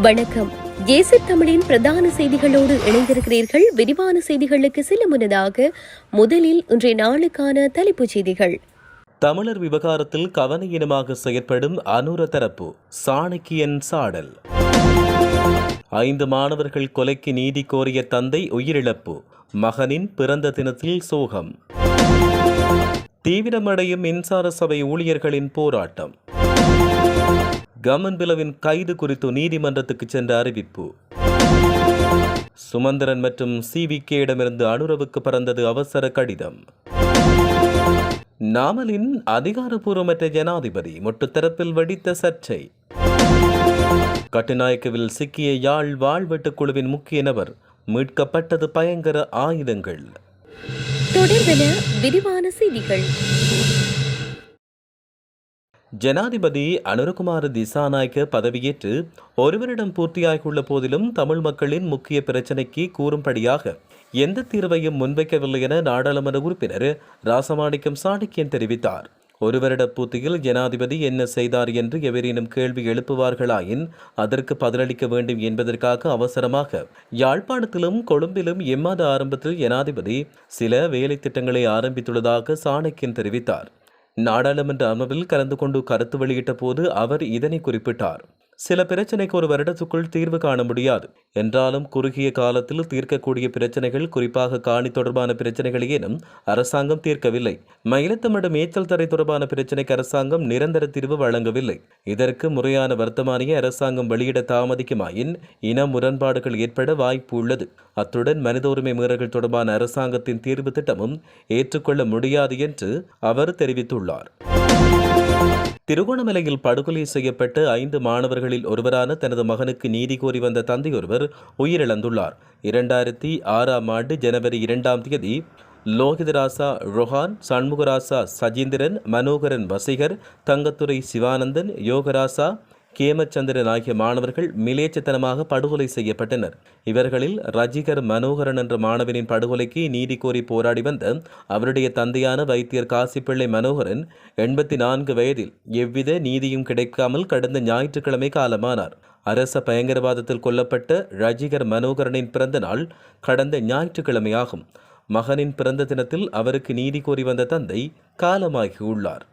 வணக்கம். ஏசி தமிழின் பிரதான செய்திகளோடு இணைந்திருக்கிறீர்கள். விரிவான செய்திகளுக்கு செல்ல முன்னதாக முதலில் இன்றைய நாளுக்கான தலைப்புச் செய்திகள். தமிழர் விவகாரத்தில் கவனஈனமாக செயற்படும் அனுர தரப்பு சாணக்கியன் சாடல். ஐந்து மாணவர்கள் கொலைக்கு நீதி கோரிய தந்தை உயிரிழப்பு மகனின் பிறந்த தினத்தில் சோகம். தீவிரமடையும் மின்சார சபை ஊழியர்களின் போராட்டம். கமன்பிலவின் கைது குறித்து நீதிமன்றத்துக்கு சென்ற அறிவிப்பு. சுமந்திரன் மற்றும் சி வி கேடமிருந்து அனுரவுக்கு பறந்தது அவசர கடிதம். நாமலின் அதிகாரப்பூர்வமற்ற ஜனாதிபதி முட்டுத்தரப்பில் வெடித்த சர்ச்சை. கட்டுநாயக்கவில் சிக்கிய யாழ் வாழ்வெட்டு குழுவின் முக்கிய நபர் மீட்கப்பட்டது பயங்கர ஆயுதங்கள். தொடர்பென விரிவான செய்திகள். ஜனாதிபதி அனுரகுமார திசாநாயக்க பதவியேற்று ஒரு வருடம் பூர்த்தியாகியுள்ள போதிலும் தமிழ் மக்களின் முக்கிய பிரச்சினைக்கு கூறும்படியாக எந்த தீர்வையும் முன்வைக்கவில்லை என நாடாளுமன்ற உறுப்பினர் ராசமாணிக்கம் சாணக்கியன் தெரிவித்தார். ஒரு வருட பூர்த்தியில் ஜனாதிபதி என்ன செய்தார் என்று எவரேனும் கேள்வி எழுப்புவார்களாயின் அதற்கு பதிலளிக்க வேண்டும் என்பதற்காக அவசரமாக யாழ்ப்பாணத்திலும் கொழும்பிலும் எம்மாத ஆரம்பத்தில் ஜனாதிபதி சில வேலை திட்டங்களை ஆரம்பித்துள்ளதாக சாணக்கியன் தெரிவித்தார். நாடாளுமன்ற அமர்வில் கலந்து கொண்டு கருத்து வெளியிட்ட போது அவர் இதனை குறிப்பிட்டார். சில பிரச்சனைக்கு ஒரு வருடத்துக்குள் தீர்வு காண முடியாது. என்றாலும் குறுகிய காலத்தில் தீர்க்கக்கூடிய பிரச்சனைகள் குறிப்பாக காணி தொடர்பான பிரச்சனைகளையேனும் அரசாங்கம் தீர்க்கவில்லை. மயிலத்தமடு மேய்ச்சல் தரை தொடர்பான பிரச்சனைக்கு அரசாங்கம் நிரந்தர தீர்வு வழங்கவில்லை. இதற்கு முறையான வர்த்தமானியை அரசாங்கம் வெளியிட தாமதிக்குமாயின் இன முரண்பாடுகள் ஏற்பட வாய்ப்பு உள்ளது. அத்துடன் மனித உரிமை மீறல்கள் தொடர்பான அரசாங்கத்தின் தீர்வு திட்டமும் ஏற்றுக்கொள்ள முடியாது என்று அவர் தெரிவித்துள்ளார். திருகோணமலையில் படுகொலை செய்யப்பட்ட ஐந்து மாணவர்களில் ஒருவரான தனது மகனுக்கு நீதி கோரி வந்த தந்தையொருவர் உயிரிழந்துள்ளார். இரண்டாயிரத்தி ஆறாம் ஆண்டு ஜனவரி இரண்டாம் தேதி லோகிதராசா ரொஹான் சண்முகராசா சஜீந்திரன் மனோகரன் வசிகர் தங்கத்துறை சிவானந்தன் யோகராசா கேமச்சந்திரன் ஆகிய மாணவர்கள் மிலேச்சத்தனமாக படுகொலை செய்யப்பட்டனர். இவர்களில் ரஜிகர் மனோகரன் என்ற மாணவனின் படுகொலைக்கு நீதி கோரி போராடி வந்த அவருடைய தந்தையான வைத்தியர் காசிப்பிள்ளை மனோகரன் எண்பத்தி நான்கு வயதில் எவ்வித நீதியும் கிடைக்காமல் கடந்த ஞாயிற்றுக்கிழமை காலமானார். அரச பயங்கரவாதத்தில் கொல்லப்பட்ட ரஜிகர் மனோகரனின் பிறந்த நாள் கடந்த ஞாயிற்றுக்கிழமையாகும். மகனின் பிறந்த தினத்தில் அவருக்கு நீதி கோரி வந்த தந்தை காலமாகியுள்ளார்.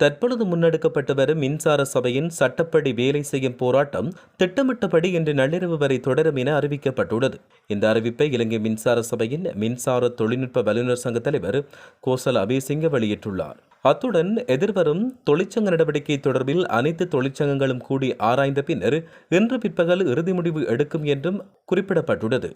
தற்பொழுது முன்னெடுக்கப்பட்டு வரும் மின்சார சபையின் சட்டப்படி வேலை செய்யும் போராட்டம் திட்டமிட்டபடி இன்று நள்ளிரவு வரை தொடரும் என அறிவிக்கப்பட்டுள்ளது. இந்த அறிவிப்பை இலங்கை மின்சார சபையின் மின்சார தொழில்நுட்ப வல்லுநர் சங்க தலைவர் கோசல் அபிசிங்க வெளியிட்டுள்ளார். அத்துடன் எதிர்வரும் தொழிற்சங்க நடவடிக்கை தொடர்பில் அனைத்து தொழிற்சங்கங்களும் கூடி ஆராய்ந்த பின்னர் இன்று பிற்பகல் இறுதி முடிவு எடுக்கும் என்றும் குறிப்பிடப்பட்டுள்ளது.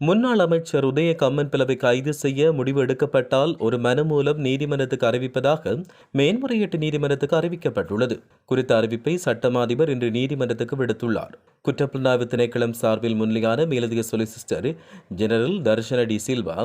முன்னாள் அமைச்சர் உதய கம்மன் பிளவை கைது செய்ய முடிவு எடுக்கப்பட்டால் ஒரு மனு மூலம் நீதிமன்றத்துக்கு அறிவிப்பதாக மேன்முறையீட்டு நீதிமன்றத்துக்கு அறிவிக்கப்பட்டுள்ளது. குறித்த அறிவிப்பை சட்டம் அதிபர் இன்று நீதிமன்றத்துக்கு விடுத்துள்ளார். குற்றப்புலனாய்வு திணைக்களம் சார்பில் முன்னிலையான மேலதிக solicitor general Darshana D Silva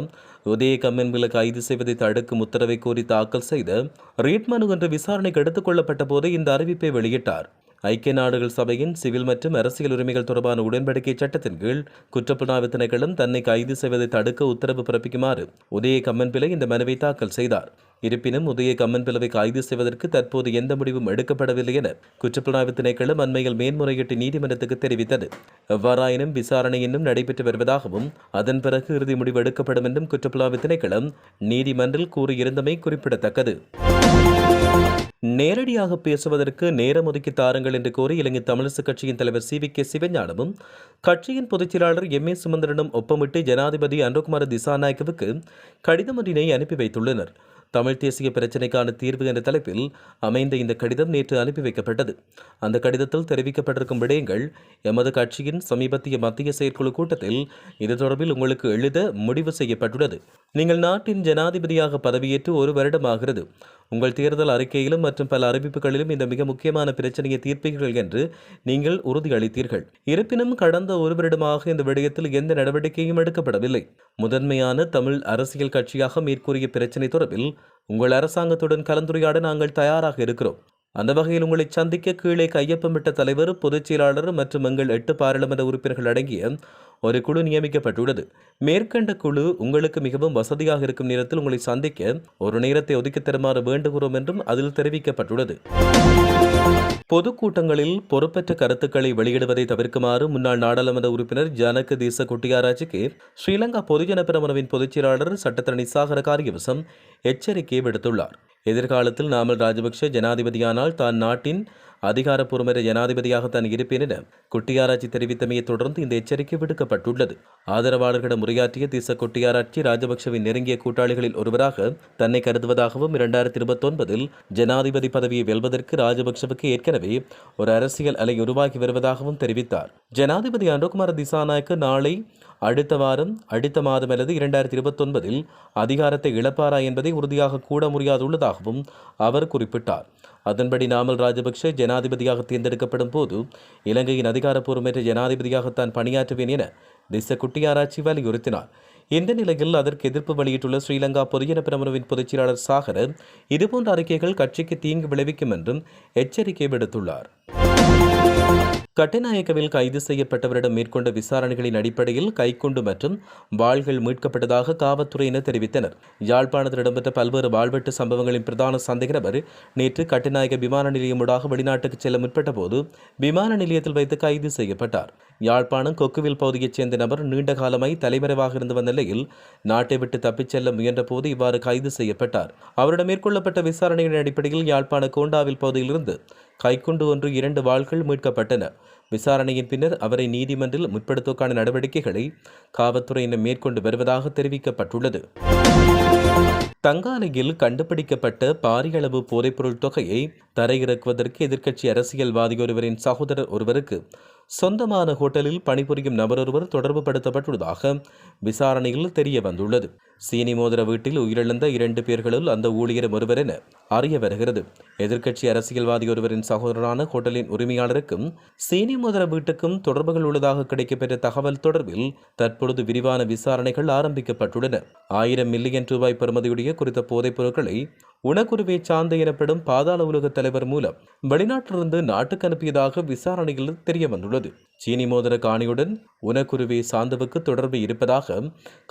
Udaya Gamman கைது செய்வதை தடுக்கும் உத்தரவை கோரி தாக்கல் செய்த ரீட் மனு என்ற விசாரணைக்கு எடுத்துக் கொள்ளப்பட்ட போது இந்த அறிவிப்பை வெளியிட்டார். ஐக்கிய நாடுகள் சபையின் சிவில் மற்றும் அரசியல் உரிமைகள் தொடர்பான உடன்படிக்கை சட்டத்தின் கீழ் குற்றப்புலனாய்வு திணைக்களம் தன்னை கைது செய்வதை தடுக்க உத்தரவு பிறப்பிக்குமாறு உதய கம்மன்பிலை இந்த மனுவை தாக்கல் செய்தார். இருப்பினும் உதய கம்மன்பிலவை கைது செய்வதற்கு தற்போது எந்த முடிவும் எடுக்கப்படவில்லை என குற்றப்புலனாய்வு திணைக்களம் அண்மையில் மேன்முறையீட்டு நீதிமன்றத்துக்கு தெரிவித்தது. எவ்வாறாயினும் விசாரணை இன்னும் நடைபெற்று வருவதாகவும் அதன் பிறகு இறுதி முடிவு எடுக்கப்படும் என்றும் குற்றப்புலனாய்வு திணைக்களம் நீதிமன்றில் கூறியிருந்தமை குறிப்பிடத்தக்கது. நேரடியாக பேசுவதற்கு நேரம் ஒதுக்கி தாருங்கள் என்று கோரி இலங்கை தமிழிசு கட்சியின் தலைவர் சி வி கே சிவஞானமும் கட்சியின் பொதுச் செயலாளர் எம் ஏ சுமந்திரனும் ஒப்பமிட்டு ஜனாதிபதி அனுகுமார திசாநாயக்கவுக்கு கடிதம் ஒன்றினை அனுப்பி வைத்துள்ளனர். தமிழ் தேசிய பிரச்சினைக்கான தீர்வு என்ற தலைப்பில் அமைந்த இந்த கடிதம் நேற்று அனுப்பி வைக்கப்பட்டது. அந்த கடிதத்தில் தெரிவிக்கப்பட்டிருக்கும் விடயங்கள் எமது கட்சியின் சமீபத்திய மத்திய செயற்குழு கூட்டத்தில் இது தொடர்பில் உங்களுக்கு எழுத முடிவு செய்யப்பட்டுள்ளது. நீங்கள் நாட்டின் ஜனாதிபதியாக பதவியேற்று ஒரு வருடமாகிறது. உங்கள் தேர்தல் அறிக்கையிலும் மற்றும் பல அறிவிப்புகளிலும் இந்த மிக முக்கியமான பிரச்சனையை தீர்ப்பீர்கள் என்று நீங்கள் உறுதியளித்தீர்கள். இருப்பினும் கடந்த ஒரு வருடமாக இந்த விடயத்தில் எந்த நடவடிக்கையும் எடுக்கப்படவில்லை. முதன்மையான தமிழ் அரசியல் கட்சியாக மேற்கூறிய பிரச்சினை தொடர்பில் உங்கள் அரசாங்கத்துடன் கலந்துரையாட நாங்கள் தயாராக இருக்கிறோம். அந்த வகையில் உங்களை சந்திக்க கீழே கையொப்பமிட்ட தலைவர் பொதுச் செயலாளர் மற்றும் எங்கள் எட்டு பாராளுமன்ற உறுப்பினர்கள் அடங்கிய ஒரு குழு நியமிக்கப்பட்டுள்ளது. மேற்கண்ட குழு உங்களுக்கு மிகவும் வசதியாக இருக்கும் நேரத்தில் உங்களை சந்திக்க ஒரு நேரத்தை ஒதுக்கித் தருமாறு வேண்டுகிறோம் என்றும் அதில் தெரிவிக்கப்பட்டுள்ளது. பொதுக்கூட்டங்களில் பொறுப்பற்ற கருத்துக்களை வெளியிடுவதை தவிர்க்குமாறு முன்னாள் நாடாளுமன்ற உறுப்பினர் ஜனக தேச குட்டியாராஜுக்கு ஸ்ரீலங்கா பொதுஜன பிரமணவின் பொதுச்செயலாளர் சட்டத்தரணி சாகர காரியவசம் எச்சரிக்கை விடுத்துள்ளார். எதிர்காலத்தில் நாமல் ராஜபக்ஷ ஜனாதிபதியானால் தான் நாட்டின் அதிகாரப்பூர்வ ஜனாதிபதியாக தான் இருப்பேன் என குட்டியாராய்ச்சி தெரிவித்தமையை தொடர்ந்து இந்த எச்சரிக்கை விடுக்கப்பட்டுள்ளது. ஆதரவாளர்களிடம் உரையாற்றிய திச குட்டியாராய்ச்சி ராஜபக்சவின் நெருங்கிய கூட்டாளிகளில் ஒருவராக தன்னை கருதுவதாகவும் இரண்டாயிரத்தி இருபத்தொன்பதில் ஜனாதிபதி பதவியை வெல்வதற்கு ராஜபக்ஷவுக்கு ஏற்கனவே ஒரு அரசியல் அலை உருவாகி வருவதாகவும் தெரிவித்தார். ஜனாதிபதி அனுகுமார திசாநாயக்கு நாளை அடுத்த வாரம் அடுத்த மாதம் அல்லது இரண்டாயிரத்தி இருபத்தொன்பதில் அதிகாரத்தை இழப்பாரா என்பதை உறுதியாக கூட முடியாதுள்ளதாகவும் அவர் குறிப்பிட்டார். அதன்படி நாமல் ராஜபக்ஷ ஜனாதிபதியாக தேர்ந்தெடுக்கப்படும் போது இலங்கையின் அதிகாரப்பூர்வமற்ற ஜனாதிபதியாகத்தான் பணியாற்றுவேன் என திச குட்டியாராய்ச்சி வலியுறுத்தினார். இந்த நிலையில் அதற்கு எதிர்ப்பு வெளியிட்டுள்ள ஸ்ரீலங்கா பொதுஜன பிரமுனவின் பொதுச்செயலாளர் சாகர் இதுபோன்ற அறிக்கைகள் கட்சிக்கு தீங்கு விளைவிக்கும் என்றும் எச்சரிக்கை விடுத்துள்ளார். கட்டுநாயக்கவில் கைது செய்யப்பட்டவரிடம் மேற்கொண்ட விசாரணைகளின் அடிப்படையில் கைக்குண்டு மற்றும் வாள்கள் மீட்கப்பட்டதாக காவல்துறையினர் தெரிவித்தனர். யாழ்ப்பாணத்தில் இடம்பெற்ற பல்வேறு வாழ்வெட்டு சம்பவங்களின் பிரதான சந்தேக நபர் நேற்று கட்டுநாயக்க விமான நிலையமூடாக வெளிநாட்டுக்கு செல்ல முற்பட்ட போது விமான நிலையத்தில் வைத்து கைது செய்யப்பட்டார். யாழ்ப்பாணம் கொக்குவில் பகுதியைச் சேர்ந்த நபர் நீண்ட காலமாய் தலைமறைவாக இருந்து வந்த நிலையில் நாட்டை விட்டு தப்பிச் செல்ல முயன்ற போது இவ்வாறு கைது செய்யப்பட்டார். அவரிடம் மேற்கொள்ளப்பட்ட விசாரணைகளின் அடிப்படையில் யாழ்ப்பாண கோண்டாவில் பகுதியிலிருந்து கைக்குண்டு ஒன்று இரண்டு வாள்கள் மீட்கப்பட்டன. விசாரணையின் பின்னர் அவரை நீதிமன்றில் முற்படுத்துவதற்கான நடவடிக்கைகளை காவல்துறையினர் மேற்கொண்டு வருவதாக தெரிவிக்கப்பட்டுள்ளது. தங்காலையில் கண்டுபிடிக்கப்பட்ட பாரியளவு போதைப்பொருள் தொகையை தரையிறக்குவதற்கு எதிர்க்கட்சி அரசியல்வாதி ஒருவரின் சகோதரர் ஒருவருக்கு சொந்தமான ஹோட்டலில் பணிபுரியும் நபரொருவர் தொடர்பு படுத்தப்பட்டுள்ளதாக விசாரணையில் தெரிய வந்துள்ளது சீனி மோதிர வீட்டில் உயிரிழந்த இரண்டு பேர்களுள் அந்த ஊழியர் ஒருவர் என அறிய வருகிறது. எதிர்க்கட்சி அரசியல்வாதி ஒருவரின் சகோதரரான ஹோட்டலின் உரிமையாளருக்கும் சீனி மோதிர வீட்டுக்கும் தொடர்புகள் உள்ளதாக கிடைக்கப்பெற்ற தகவல் தொடர்பில் தற்பொழுது விரிவான விசாரணைகள் ஆரம்பிக்கப்பட்டுள்ளன. ஆயிரம் மில்லியன் ரூபாய் பெறுமதியுடைய குறித்த போதைப் பொருட்களை உணக்குருவே சார்ந்த எனப்படும் பாதாள உலக தலைவர் மூலம் வெளிநாட்டிலிருந்து நாட்டுக்கு அனுப்பியதாக விசாரணையில் தெரிய வந்துள்ளது சீனி மோதிர காணியுடன் உனக்குருவி சாந்தவுக்கு தொடர்பு இருப்பதாக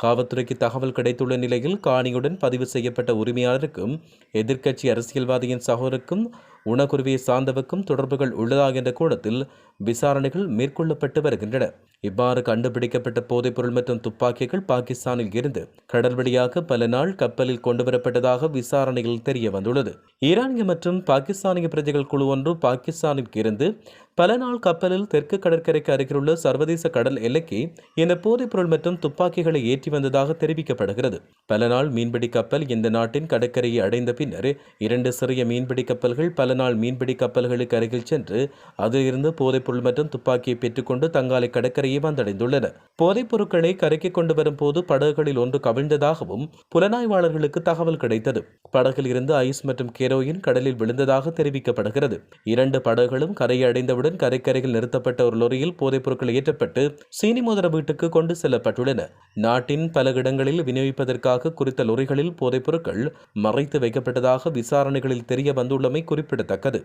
காவல்துறைக்கு தகவல் கிடைத்துள்ள நிலையில் காணியுடன் பதிவு செய்யப்பட்ட உரிமையாளருக்கும் எதிர்க்கட்சி அரசியல்வாதியின் சகோதருக்கும் உணக்குருவி சார்ந்தவுக்கும் தொடர்புகள் உள்ளதா என்ற கோணத்தில் விசாரணைகள் மேற்கொள்ளப்பட்டு வருகின்றன. இவ்வாறு கண்டுபிடிக்கப்பட்ட போதைப்பொருள் மற்றும் துப்பாக்கிகள் பாகிஸ்தானில் இருந்து கடல் வழியாக பல நாள் கப்பலில் கொண்டுவரப்பட்டதாக விசாரணையில் தெரிய வந்துள்ளது ஈரானிய மற்றும் பாகிஸ்தானிய பிரஜைகள் குழு ஒன்று பாகிஸ்தானில் இருந்து பல நாள் கப்பலில் தெற்கு கடற்கரைக்கு அருகிலுள்ள சர்வதேச கடல் எல்லைக்கு இந்த போதைப்பொருள் மற்றும் துப்பாக்கிகளை ஏற்றி வந்ததாக தெரிவிக்கப்படுகிறது. பல நாள் மீன்பிடி கப்பல் இந்த நாட்டின் கடற்கரையை அடைந்த பின்னர் இரண்டு சிறிய மீன்பிடி கப்பல்கள் பல நாள் மீன்பிடி கப்பல்களுக்கு அருகில் சென்று அதிலிருந்து போதைப்பொருள் மற்றும் துப்பாக்கியை பெற்றுக்கொண்டு தங்காலை கடற்கரை வந்தடைந்துள்ளன போதைப் பொருட்களை கரைக்கு கொண்டு வரும் போது படகுகளில் ஒன்று கவிழ்ந்ததாகவும் புலனாய்வாளர்களுக்கு தகவல் கிடைத்தது. படகில் இருந்து ஐஸ் மற்றும் கெரோயின் கடலில் விழுந்ததாக தெரிவிக்கப்படுகிறது. இரண்டு படகுகளும் கரையை அடைந்தவுடன் கரைக்கரையில் நிறுத்தப்பட்ட ஒரு லொரியில் போதைப் பொருட்கள் ஏற்றப்பட்டு சீனி மோதிர வீட்டுக்கு கொண்டு செல்லப்பட்டுள்ளன. நாட்டின் பல இடங்களில் விநியோகிப்பதற்காக குறித்த லொரிகளில் போதைப் பொருட்கள் மறைத்து வைக்கப்பட்டதாக விசாரணைகளில் தெரிய வந்துள்ளமை குறிப்பிடத்தக்கது.